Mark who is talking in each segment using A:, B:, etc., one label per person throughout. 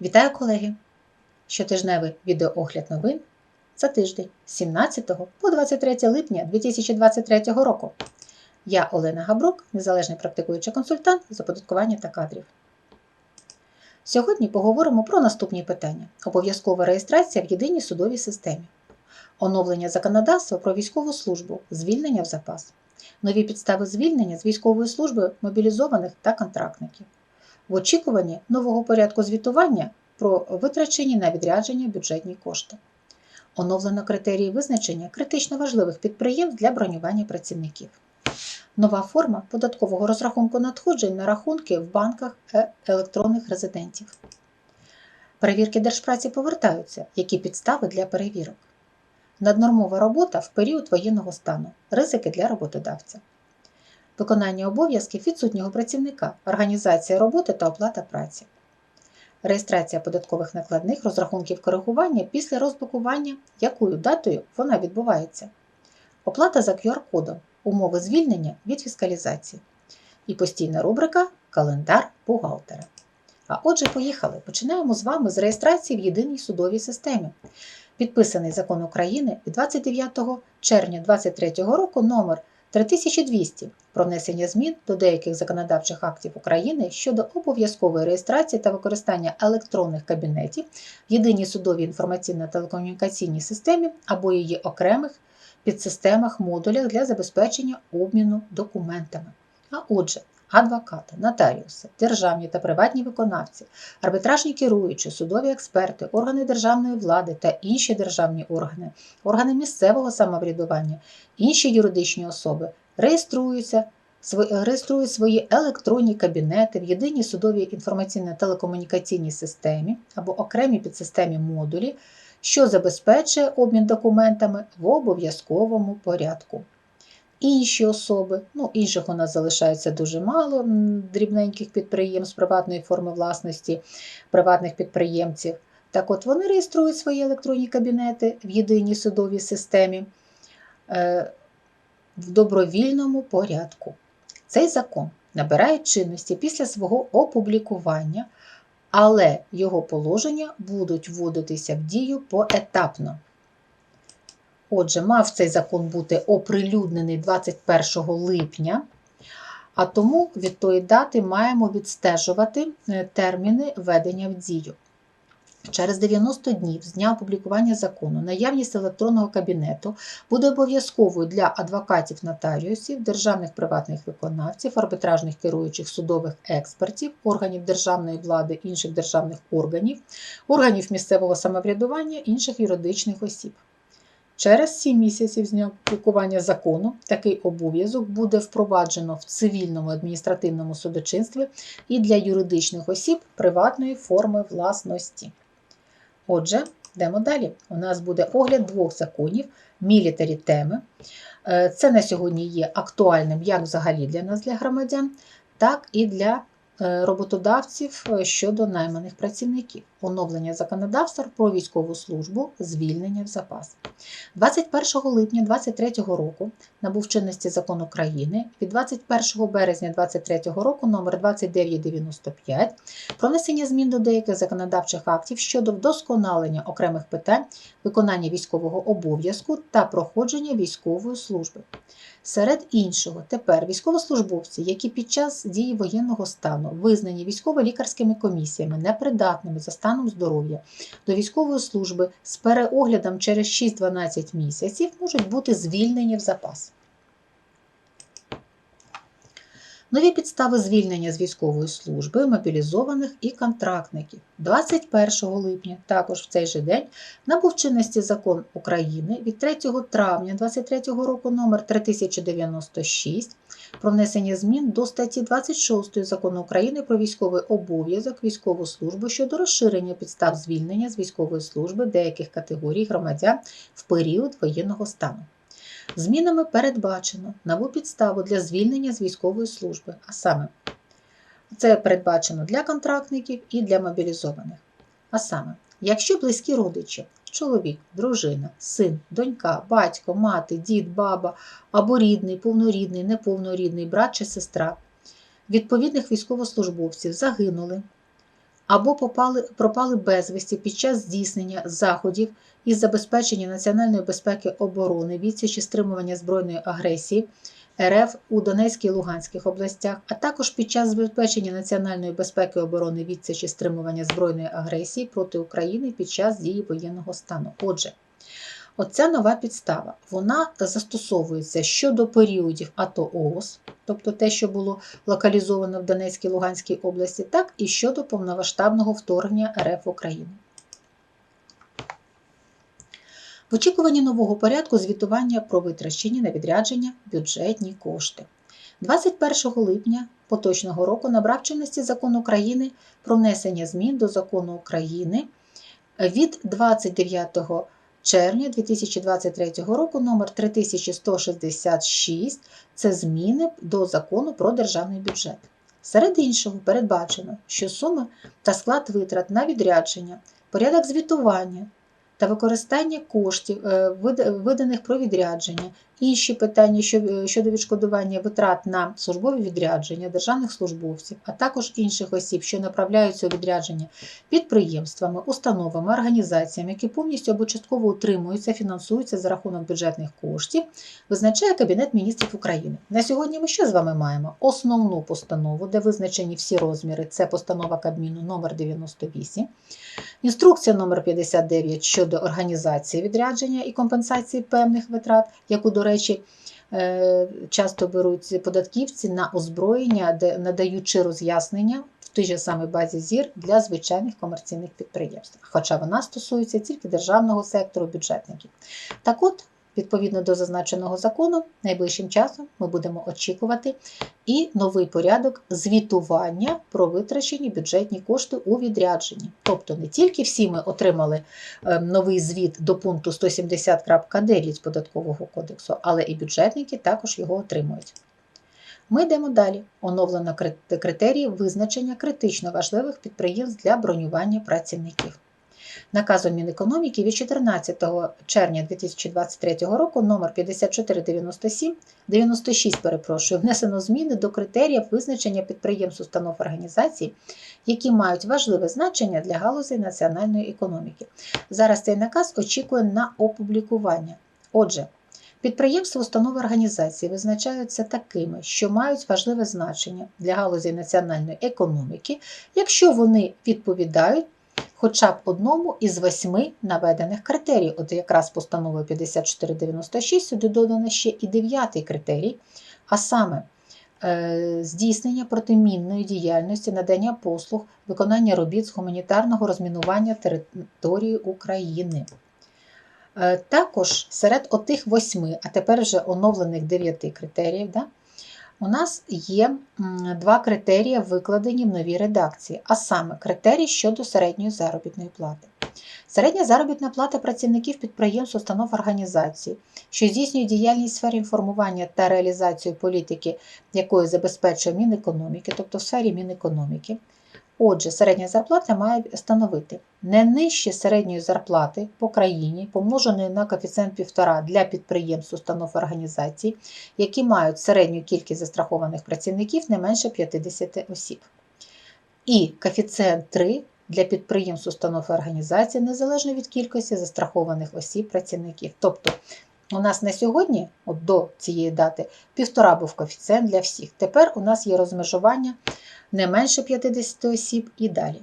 A: Вітаю, колеги! Щотижневий відеоогляд новин за тиждень з 17 по 23 липня 2023 року. Я Олена Габрук, незалежний практикуючий консультант з оподаткування та кадрів. Сьогодні поговоримо про наступні питання: обов'язкова реєстрація в єдиній судовій системі, оновлення законодавства про військову службу, звільнення в запас, нові підстави звільнення з військової служби мобілізованих та контрактників в очікуванні нового порядку звітування про витрачені на відрядження бюджетні кошти. Оновлено критерії визначення критично важливих підприємств для бронювання працівників. Нова форма податкового розрахунку надходжень на рахунки в банках е- електронних резидентів. Перевірки держпраці повертаються. Які підстави для перевірок? Наднормова робота в період воєнного стану. Ризики для роботодавця виконання обов'язків відсутнього працівника, організація роботи та оплата праці, реєстрація податкових накладних розрахунків коригування після розблокування, якою датою вона відбувається, оплата за QR-кодом, умови звільнення від фіскалізації і постійна рубрика Календар бухгалтера. А отже, поїхали. Починаємо з вами з реєстрації в єдиній судовій системі. Підписаний закон України від 29 червня 2023 року номер 3200 про внесення змін до деяких законодавчих актів України щодо обов'язкової реєстрації та використання електронних кабінетів в єдиній судовій інформаційно-телекомунікаційній системі або її окремих підсистемах модулях для забезпечення обміну документами. А отже, адвокати, нотаріуси, державні та приватні виконавці, арбітражні керуючі, судові експерти, органи державної влади та інші державні органи, органи місцевого самоврядування, інші юридичні особи реєструються, реєструють свої електронні кабінети в єдиній судовій інформаційно-телекомунікаційній системі або окремій підсистемі модулі, що забезпечує обмін документами в обов'язковому порядку. Інші особи, ну інших у нас залишається дуже мало дрібненьких підприємств приватної форми власності, приватних підприємців. Так от вони реєструють свої електронні кабінети в єдиній судовій системі е, в добровільному порядку. Цей закон набирає чинності після свого опублікування, але його положення будуть вводитися в дію поетапно. Отже, мав цей закон бути оприлюднений 21 липня, а тому від тої дати маємо відстежувати е, терміни введення в дію. Через 90 днів з дня опублікування закону наявність електронного кабінету буде обов'язковою для адвокатів нотаріусів, державних приватних виконавців, арбітражних керуючих судових експертів, органів державної влади, інших державних органів, органів місцевого самоврядування, інших юридичних осіб. Через 7 місяців з дня опублікування закону такий обов'язок буде впроваджено в цивільному адміністративному судочинстві і для юридичних осіб приватної форми власності. Отже, йдемо далі. У нас буде огляд двох законів мілітарі теми. Е, це на сьогодні є актуальним як взагалі для нас, для громадян, так і для роботодавців е, щодо найманих працівників, оновлення законодавства про військову службу, звільнення в запас. 21 липня 2023 року набув чинності закон України від 21 березня 2023 року номер 2995 про внесення змін до деяких законодавчих актів щодо вдосконалення окремих питань виконання військового обов'язку та проходження військової служби. Серед іншого, тепер військовослужбовці, які під час дії воєнного стану визнані військово-лікарськими комісіями непридатними за станом здоров'я до військової служби з переоглядом через 6-12 місяців, можуть бути звільнені в запас. Нові підстави звільнення з військової служби, мобілізованих і контрактників. 21 липня, також в цей же день, набув чинності закон України від 3 травня 2023 року номер 3096 про внесення змін до статті 26 закону України про військовий обов'язок, військову службу щодо розширення підстав звільнення з військової служби деяких категорій громадян в період воєнного стану. Змінами передбачено нову підставу для звільнення з військової служби, а саме, це передбачено для контрактників і для мобілізованих. А саме, якщо близькі родичі, чоловік, дружина, син, донька, батько, мати, дід, баба або рідний, повнорідний, неповнорідний брат чи сестра відповідних військовослужбовців загинули або попали, пропали безвісті під час здійснення заходів із забезпечення національної безпеки оборони, відсічі стримування збройної агресії РФ у Донецькій і Луганських областях, а також під час забезпечення національної безпеки оборони, відсічі стримування збройної агресії проти України під час дії воєнного стану. Отже, Оця нова підстава вона застосовується щодо періодів АТО ООС, тобто те, що було локалізовано в Донецькій Луганській області, так і щодо повномасштабного вторгнення РФ в Україну. В очікуванні нового порядку звітування про витрачені на відрядження бюджетні кошти. 21 липня поточного року набрав чинності закон України про внесення змін до закону України від 29 червня 2023 року номер 3166 це зміни до закону про державний бюджет. Серед іншого передбачено, що суми та склад витрат на відрядження, порядок звітування та використання коштів, е, виданих про відрядження, інші питання щодо відшкодування витрат на службові відрядження державних службовців, а також інших осіб, що направляються у відрядження підприємствами, установами, організаціями, які повністю або частково утримуються, фінансуються за рахунок бюджетних коштів, визначає Кабінет міністрів України. На сьогодні ми що з вами маємо? Основну постанову, де визначені всі розміри. Це постанова Кабміну номер 98, інструкція номер 59 щодо організації відрядження і компенсації певних витрат, яку, до речі, е, часто беруть податківці на озброєння, надаючи роз'яснення в тій же самій базі ЗІР для звичайних комерційних підприємств, хоча вона стосується тільки державного сектору бюджетників. Так от, відповідно до зазначеного закону, найближчим часом ми будемо очікувати і новий порядок звітування про витрачені бюджетні кошти у відрядженні. Тобто не тільки всі ми отримали е, новий звіт до пункту 170.9 податкового кодексу, але і бюджетники також його отримують. Ми йдемо далі. Оновлено критерії визначення критично важливих підприємств для бронювання працівників. Наказом Мінекономіки від 14 червня 2023 року номер 5497 96, перепрошую, внесено зміни до критеріїв визначення підприємств, установ організацій, які мають важливе значення для галузей національної економіки. Зараз цей наказ очікує на опублікування. Отже, Підприємства, установи організації визначаються такими, що мають важливе значення для галузі національної економіки, якщо вони відповідають хоча б одному із восьми наведених критерій. От якраз постановою 5496 сюди додано ще і дев'ятий критерій, а саме е, здійснення протимінної діяльності, надання послуг, виконання робіт з гуманітарного розмінування території України. Е, Також серед отих восьми, а тепер вже оновлених дев'яти критеріїв, да, у нас є два критерії, викладені в новій редакції, а саме критерій щодо середньої заробітної плати. Середня заробітна плата працівників підприємств, установ організацій, що здійснюють діяльність в сфері інформування та реалізацію політики, якою забезпечує Мінекономіки, тобто в сфері Мінекономіки. Отже, середня зарплата має становити не нижче середньої зарплати по країні, помноженої на коефіцієнт 1,5 для підприємств, установ організацій, які мають середню кількість застрахованих працівників не менше 50 осіб. І коефіцієнт 3 для підприємств, установ і організацій незалежно від кількості застрахованих осіб працівників. Тобто у нас на сьогодні, от до цієї дати, півтора був коефіцієнт для всіх. Тепер у нас є розмежування не менше 50 осіб і далі.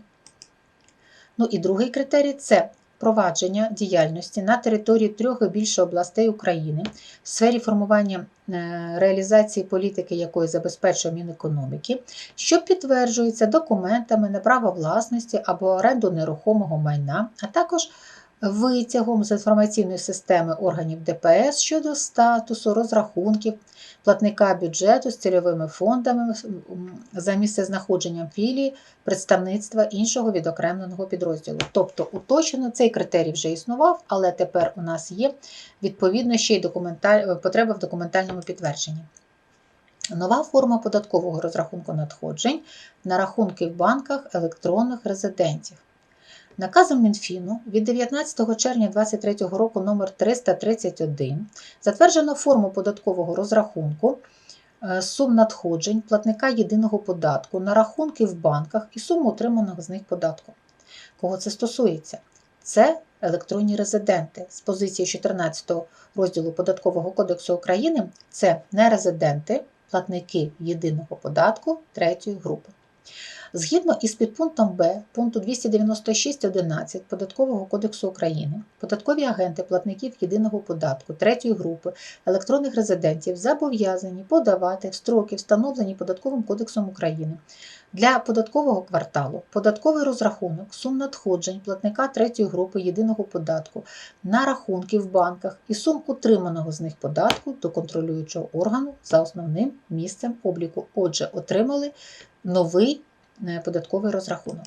A: Ну і другий критерій це провадження діяльності на території трьох і більше областей України в сфері формування е, реалізації політики, якої забезпечує Мінекономіки, що підтверджується документами на право власності або оренду нерухомого майна, а також витягом з інформаційної системи органів ДПС щодо статусу, розрахунків платника бюджету з цільовими фондами за місцезнаходженням філії, представництва іншого відокремленого підрозділу. Тобто уточнено цей критерій вже існував, але тепер у нас є відповідно ще й документаль... потреба в документальному підтвердженні. Нова форма податкового розрахунку надходжень на рахунки в банках електронних резидентів. Наказом Мінфіну від 19 червня 2023 року номер 331 затверджено форму податкового розрахунку е, сум надходжень платника єдиного податку на рахунки в банках і суму отриманого з них податку. Кого це стосується? Це електронні резиденти з позиції 14 розділу Податкового кодексу України. Це нерезиденти, платники єдиного податку третьої групи. Згідно із підпунктом Б пункту 296.11 Податкового кодексу України, податкові агенти платників єдиного податку третьої групи електронних резидентів зобов'язані подавати в строки, встановлені Податковим кодексом України. Для податкового кварталу податковий розрахунок сум надходжень платника третьої групи єдиного податку на рахунки в банках і сум утриманого з них податку до контролюючого органу за основним місцем обліку. Отже, отримали новий податковий розрахунок.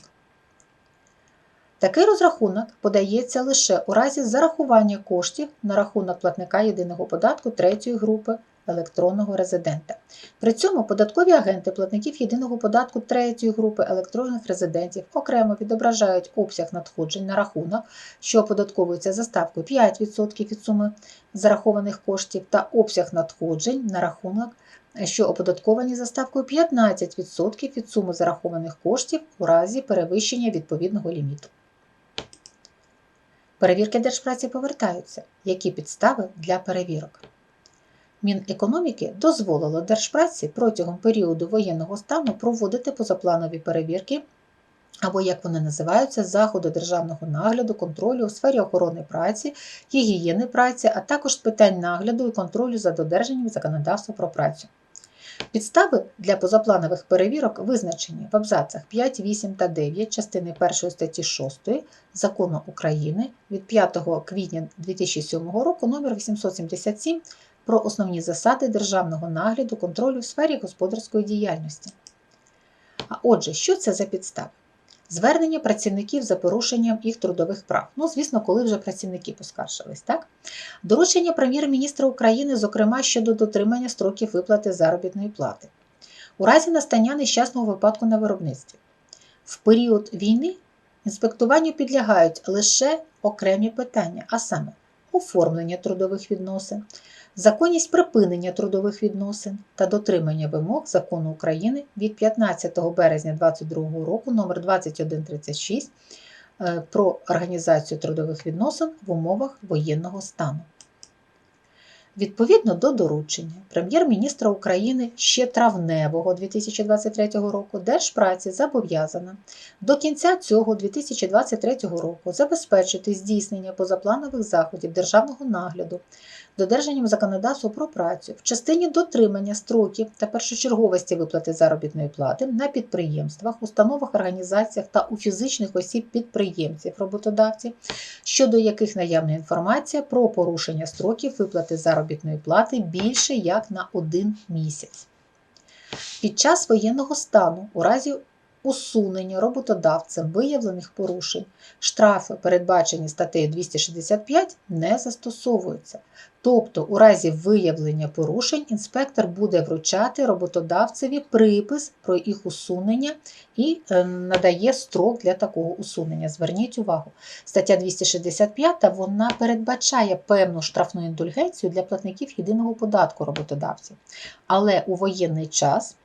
A: Такий розрахунок подається лише у разі зарахування коштів на рахунок платника єдиного податку третьої групи електронного резидента. При цьому податкові агенти платників єдиного податку третьої групи електронних резидентів окремо відображають обсяг надходжень на рахунок, що оподатковується за ставкою 5% від суми зарахованих коштів, та обсяг надходжень на рахунок, що оподатковані за ставкою 15% від суми зарахованих коштів у разі перевищення відповідного ліміту. Перевірки держпраці повертаються. Які підстави для перевірок? Мінекономіки дозволило держпраці протягом періоду воєнного стану проводити позапланові перевірки, або, як вони називаються, заходи державного нагляду, контролю у сфері охорони праці, гігієни праці, а також з питань нагляду і контролю за додержанням законодавства про працю. Підстави для позапланових перевірок визначені в абзацах 5, 8 та 9 частини 1 статті 6 Закону України від 5 квітня 2007 року номер 877 про основні засади державного нагляду контролю в сфері господарської діяльності. А отже, що це за підстави? Звернення працівників за порушенням їх трудових прав. Ну, звісно, коли вже працівники поскаржились, так? Доручення прем'єр-міністра України, зокрема щодо дотримання строків виплати заробітної плати. У разі настання нещасного випадку на виробництві. В період війни інспектуванню підлягають лише окремі питання, а саме оформлення трудових відносин, законність припинення трудових відносин та дотримання вимог закону України від 15 березня 2022 року номер 2136 е, про організацію трудових відносин в умовах воєнного стану. Відповідно до доручення прем'єр-міністра України ще травневого 2023 року Держпраці зобов'язана до кінця цього 2023 року забезпечити здійснення позапланових заходів державного нагляду, додержанням законодавства про працю в частині дотримання строків та першочерговості виплати заробітної плати на підприємствах, установах, організаціях та у фізичних осіб підприємців, роботодавців, щодо яких наявна інформація про порушення строків виплати заробітної плати більше як на один місяць. Під час воєнного стану у разі усунення роботодавцем виявлених порушень штрафи, передбачені статтею 265, не застосовуються. Тобто, у разі виявлення порушень інспектор буде вручати роботодавцеві припис про їх усунення і е, надає строк для такого усунення. Зверніть увагу, стаття 265 вона передбачає певну штрафну індульгенцію для платників єдиного податку роботодавців. Але у воєнний час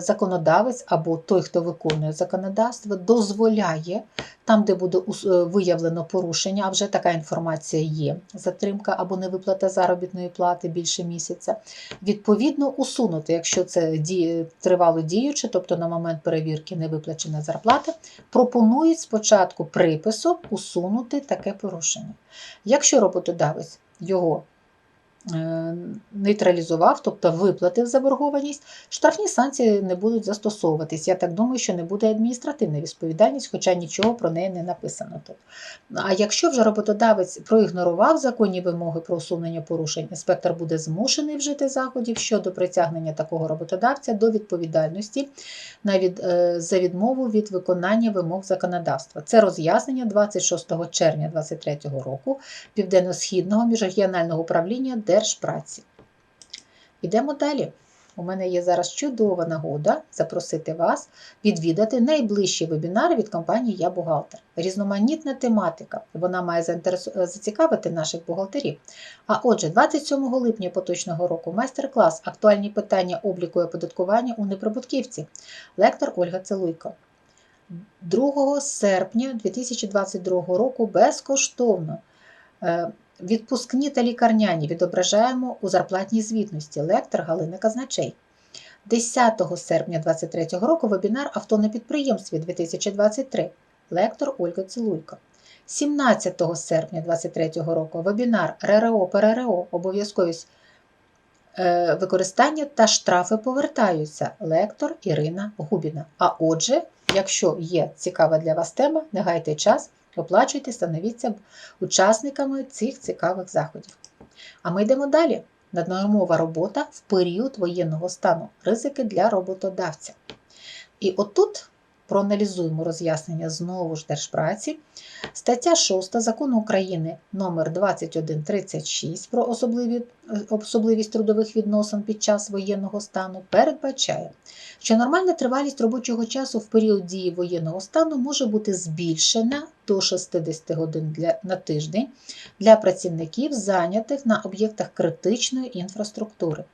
A: законодавець або той, хто виконує законодавство, дозволяє там, де буде виявлено порушення, а вже така інформація є, затримка або невиплата заробітної плати більше місяця, відповідно усунути, якщо це тривало діюче, тобто на момент перевірки не виплачена зарплата, пропонують спочатку приписом усунути таке порушення. Якщо роботодавець його Е, нейтралізував, тобто виплатив заборгованість, штрафні санкції не будуть застосовуватись. Я так думаю, що не буде адміністративна відповідальність, хоча нічого про неї не написано тут. А якщо вже роботодавець проігнорував законні вимоги про усунення порушень, інспектор буде змушений вжити заходів щодо притягнення такого роботодавця до відповідальності навіть е, за відмову від виконання вимог законодавства. Це роз'яснення 26 червня 2023 року Південно-Східного міжрегіонального управління Держпраці. Йдемо далі. у мене є зараз чудова нагода запросити вас відвідати найближчий вебінар від компанії Я бухгалтер. Різноманітна тематика. Вона має зацікавити наших бухгалтерів. А отже, 27 липня поточного року майстер-клас Актуальні питання обліку і оподаткування у неприбутківці. Лектор Ольга Целуйко. 2 серпня 2022 року безкоштовно. Відпускні та лікарняні відображаємо у зарплатній звітності. Лектор Галина Казначей. 10 серпня 2023 року вебінар Авто на підприємстві 2023. Лектор Ольга Цилуйко. 17 серпня 2023 року вебінар РРО ПРРО обов'язковість е, використання та штрафи повертаються. Лектор Ірина Губіна. А отже, якщо є цікава для вас тема, не гайте час, оплачуйте, становіться учасниками цих цікавих заходів. А ми йдемо далі. Наднормова робота в період воєнного стану. Ризики для роботодавця. І отут проаналізуємо роз'яснення знову ж Держпраці. Стаття 6 Закону України номер 2136 про особливі, особливість трудових відносин під час воєнного стану передбачає, що нормальна тривалість робочого часу в період дії воєнного стану може бути збільшена до 60 годин для, на тиждень для працівників, зайнятих на об'єктах критичної інфраструктури.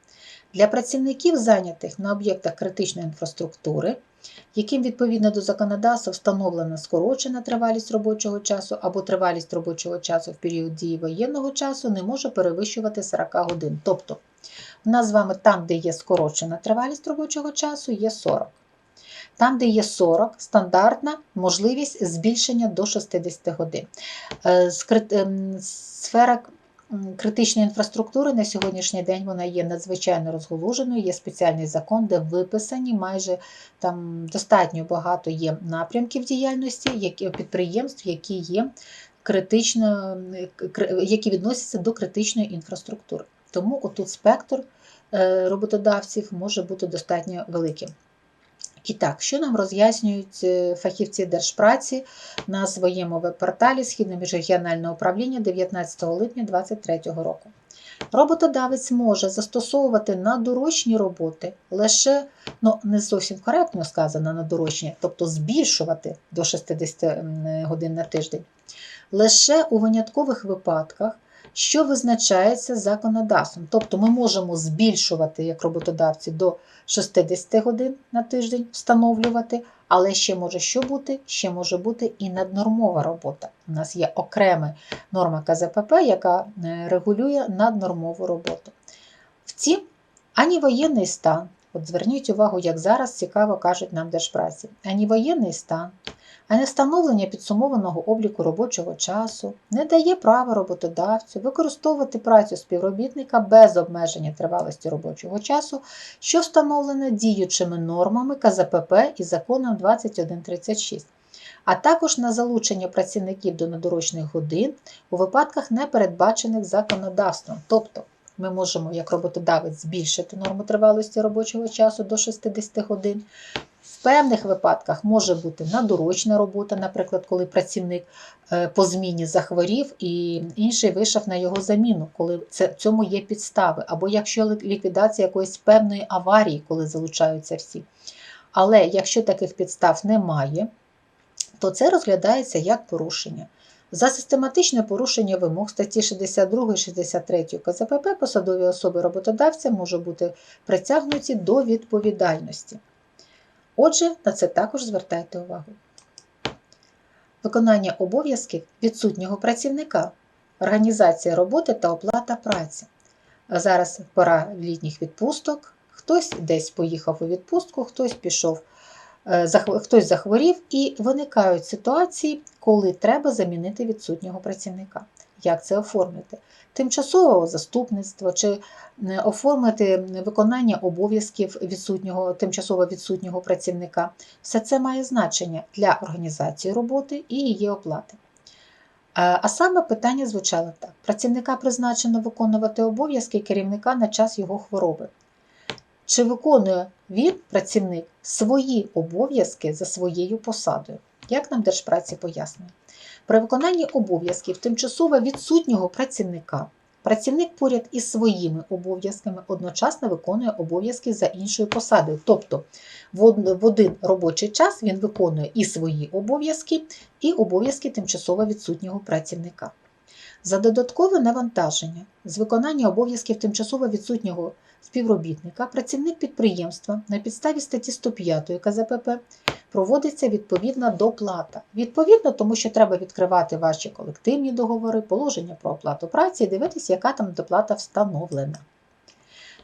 A: Для працівників, зайнятих на об'єктах критичної інфраструктури, яким відповідно до законодавства встановлена скорочена тривалість робочого часу або тривалість робочого часу в період дії воєнного часу не може перевищувати 40 годин. Тобто, у нас з вами там, де є скорочена тривалість робочого часу, є 40. Там, де є 40, стандартна можливість збільшення до 60 годин. Е, ем, Сфера критичної інфраструктури на сьогоднішній день вона є надзвичайно розголуженою. Є спеціальний закон, де виписані майже там достатньо багато є напрямків діяльності, які підприємств, які є критично, які відносяться до критичної інфраструктури. Тому отут спектр е, роботодавців може бути достатньо великим. І так, що нам роз'яснюють е, фахівці держпраці на своєму веб-порталі Східно-міжрегіонального управління 19 липня 2023 року. Роботодавець може застосовувати на доручні роботи лише, ну не зовсім коректно сказано на доручні, тобто збільшувати до 60 годин на тиждень, лише у виняткових випадках, що визначається законодавством. Тобто ми можемо збільшувати як роботодавці до 60 годин на тиждень встановлювати, але ще може що бути? Ще може бути і наднормова робота. У нас є окрема норма КЗПП, яка е, регулює наднормову роботу. Втім, ані воєнний стан, от зверніть увагу, як зараз цікаво кажуть нам держпраці, ані воєнний стан, ані встановлення підсумованого обліку робочого часу не дає права роботодавцю використовувати працю співробітника без обмеження тривалості робочого часу, що встановлено діючими нормами КЗПП і законом 2136, а також на залучення працівників до надурочних годин у випадках, не передбачених законодавством. Тобто ми можемо, як роботодавець, збільшити норму тривалості робочого часу до 60 годин. В певних випадках може бути надурочна робота, наприклад, коли працівник е, по зміні захворів і інший вийшов на його заміну, коли це, цьому є підстави, або якщо ліквідація якоїсь певної аварії, коли залучаються всі. Але якщо таких підстав немає, то це розглядається як порушення. За систематичне порушення вимог статті 62 і 63 КЗПП посадові особи роботодавця можуть бути притягнуті до відповідальності. Отже, на це також звертайте увагу. Виконання обов'язків відсутнього працівника, організація роботи та оплата праці. Зараз пора літніх відпусток. Хтось десь поїхав у відпустку, хтось пішов, хтось захворів, і виникають ситуації, коли треба замінити відсутнього працівника. Як це оформити? Тимчасове заступництво чи е, оформити виконання обов'язків відсутнього, тимчасово відсутнього працівника. Все це має значення для організації роботи і її оплати. А а саме питання звучало так: працівника призначено виконувати обов'язки керівника на час його хвороби. Чи виконує він, працівник, свої обов'язки за своєю посадою? Як нам Держпраці пояснює? При виконанні обов'язків тимчасово відсутнього працівника Працівник поряд із своїми обов'язками одночасно виконує обов'язки за іншою посадою. Тобто в один робочий час він виконує і свої обов'язки, і обов'язки тимчасово відсутнього працівника. За додаткове навантаження з виконання обов'язків тимчасово відсутнього співробітника працівник підприємства на підставі статті 105 КЗПП проводиться відповідна доплата. Відповідно, тому що треба відкривати ваші колективні договори, положення про оплату праці і дивитися, яка там доплата встановлена.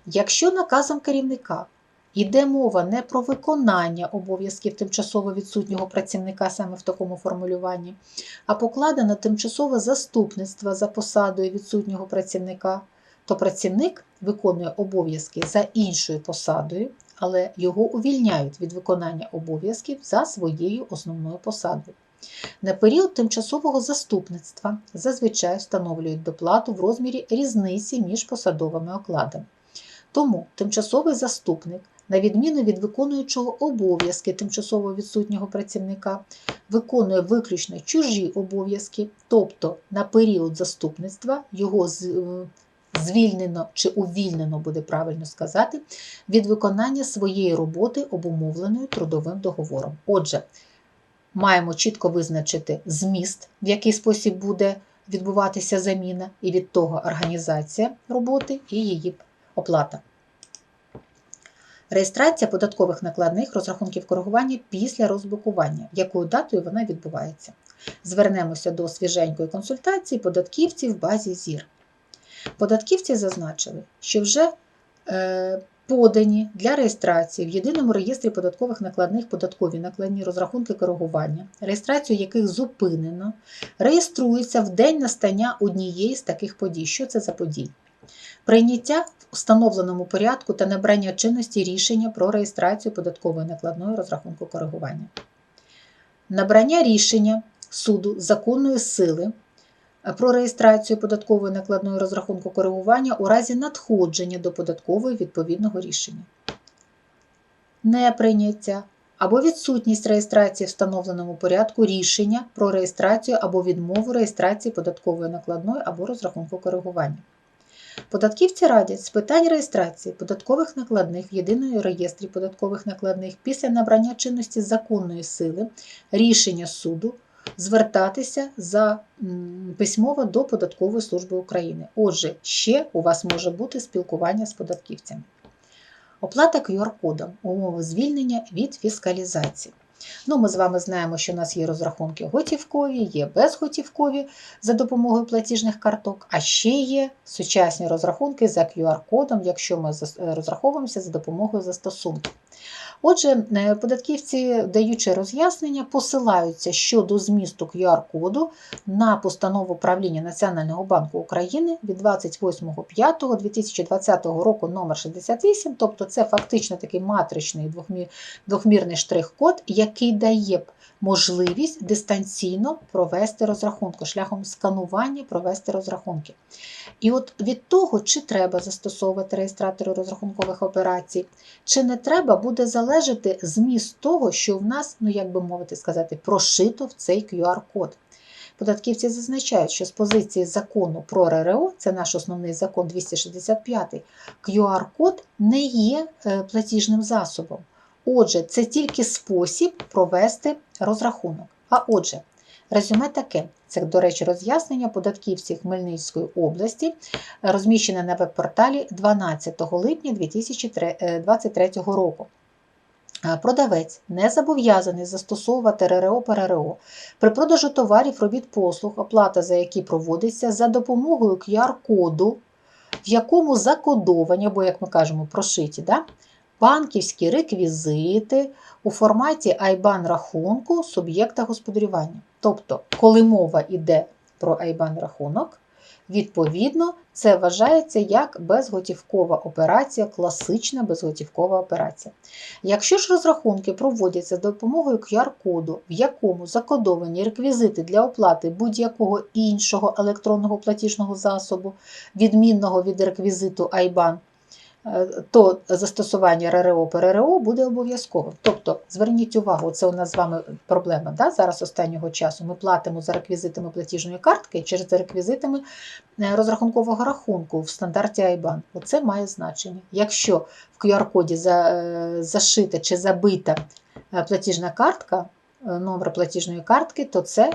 A: Якщо наказом керівника йде мова не про виконання обов'язків тимчасово відсутнього працівника саме в такому формулюванні, а покладено тимчасове заступництво за посадою відсутнього працівника, то працівник виконує обов'язки за іншою посадою, але його увільняють від виконання обов'язків за своєю основною посадою. На період тимчасового заступництва зазвичай встановлюють доплату в розмірі різниці між посадовими окладами. Тому тимчасовий заступник, на відміну від виконуючого обов'язки тимчасово відсутнього працівника, виконує виключно чужі обов'язки, тобто на період заступництва його е, звільнено чи увільнено, буде правильно сказати, від виконання своєї роботи, обумовленої трудовим договором. Отже, маємо чітко визначити зміст, в який спосіб буде відбуватися заміна, і від того організація роботи і її оплата. Реєстрація податкових накладних розрахунків коригування після розблокування, якою датою вона відбувається. Звернемося до свіженької консультації податківців в базі ЗІР. Податківці зазначили, що вже е, подані для реєстрації в єдиному реєстрі податкових накладних податкові накладні розрахунки коригування, реєстрацію яких зупинено, реєструються в день настання однієї з таких подій. Що це за події? Прийняття в встановленому порядку та набрання чинності рішення про реєстрацію податкової накладної розрахунку коригування. Набрання рішення суду законної сили е, про реєстрацію податкової накладної розрахунку коригування у разі надходження до податкової відповідного рішення. Неприйняття або відсутність реєстрації в встановленому порядку рішення про реєстрацію або відмову реєстрації податкової накладної або розрахунку коригування. Податківці радять з питань реєстрації податкових накладних в єдиному реєстрі податкових накладних після набрання чинності законної сили рішення суду звертатися за письмово до Податкової служби України. Отже, ще у вас може бути спілкування з податківцями. Оплата QR-кодом, умови звільнення від фіскалізації. Ну, ми з вами знаємо, що у нас є розрахунки готівкові, є безготівкові за допомогою платіжних карток, а ще є сучасні розрахунки за QR-кодом, якщо ми розраховуємося за допомогою застосунків. Отже, е, податківці, даючи роз'яснення, посилаються щодо змісту QR-коду на постанову правління Національного банку України від 28.05.2020 року номер 68, тобто це фактично такий матричний двохмірний штрих-код, який дає можливість дистанційно провести розрахунку, шляхом сканування провести розрахунки. І от від того, чи треба застосовувати реєстратори розрахункових операцій, чи не треба, буде залежати зміст того, що в нас, ну як би мовити сказати, прошито в цей QR-код. Податківці зазначають, що з позиції закону про РРО, це наш основний закон 265, QR-код не є е, платіжним засобом. Отже, це тільки спосіб провести розрахунок. А отже, резюме таке: це, до речі, роз'яснення податківців Хмельницької області, розміщене на веб-порталі 12 липня 2023 року. Продавець не зобов'язаний застосовувати РРО ПРРО при продажу товарів, робіт послуг, оплата за які проводиться за допомогою QR-коду, в якому закодовані, або, як ми кажемо, прошиті, да? банківські реквізити у форматі IBAN рахунку суб'єкта господарювання. Тобто, коли мова йде про IBAN рахунок, відповідно, це вважається як безготівкова операція, класична безготівкова операція. Якщо ж розрахунки проводяться за допомогою QR-коду, в якому закодовані реквізити для оплати будь-якого іншого електронного платіжного засобу, відмінного від реквізиту IBAN, то застосування РРО по РРО буде обов'язково. Тобто, зверніть увагу, це у нас з вами проблема да, зараз останнього часу. Ми платимо за реквізитами платіжної картки через реквізитами е, розрахункового рахунку в стандарті IBAN. Оце має значення. Якщо в QR-коді е, зашита чи забита е, платіжна картка, номер платіжної картки, то це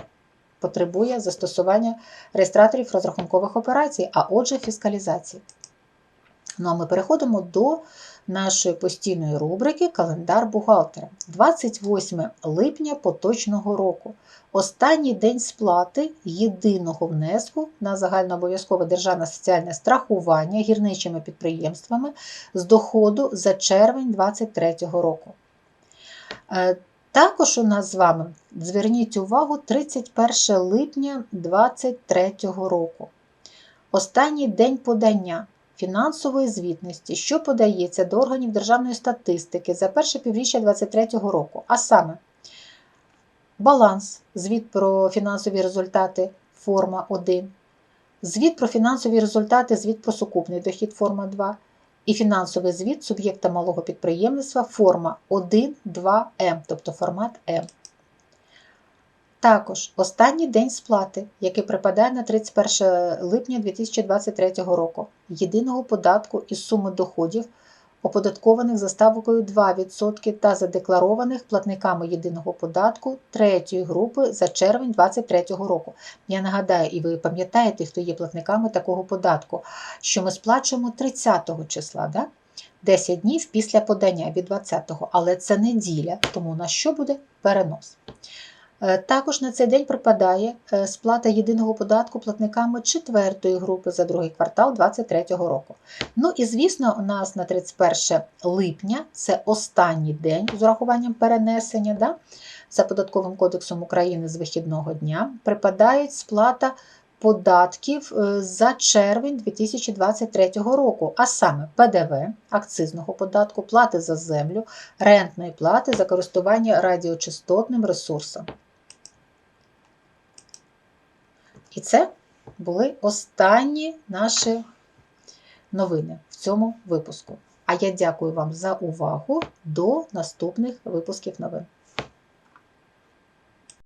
A: потребує застосування реєстраторів розрахункових операцій, а отже, фіскалізації. Ну а ми переходимо до нашої постійної рубрики Календар бухгалтера. 28 липня поточного року. Останній день сплати єдиного внеску на загальнообов'язкове державне соціальне страхування гірничими підприємствами з доходу за червень 2023 року. Е, Також у нас з вами, зверніть увагу, 31 липня 2023 року. Останній день подання фінансової звітності, що подається до органів державної статистики за перше півріччя 2023 року, а саме баланс, звіт про фінансові результати форма 1, звіт про фінансові результати, звіт про сукупний дохід форма 2 і фінансовий звіт суб'єкта малого підприємництва форма 1, 2М, тобто формат М. Також останній день сплати, який припадає на 31 липня 2023 року, єдиного податку із суми доходів, оподаткованих за ставкою 2% та задекларованих платниками єдиного податку третьої групи за червень 2023 року. Я нагадаю, і ви пам'ятаєте, хто є платниками такого податку, що ми сплачуємо 30 числа. Да? 10 днів після подання від 20-го, але це неділя, тому на що буде перенос. Е, Також на цей день припадає е, сплата єдиного податку платниками четвертої групи за другий квартал 2023 року. Ну і звісно, у нас на 31 липня це останній день з урахуванням перенесення да, за податковим кодексом України з вихідного дня. Припадає сплата податків е, за червень 2023 року, а саме ПДВ, акцизного податку, плати за землю, рентної плати за користування радіочастотним ресурсом. І це були останні наші новини в цьому випуску. А я дякую вам за увагу. До наступних випусків новин.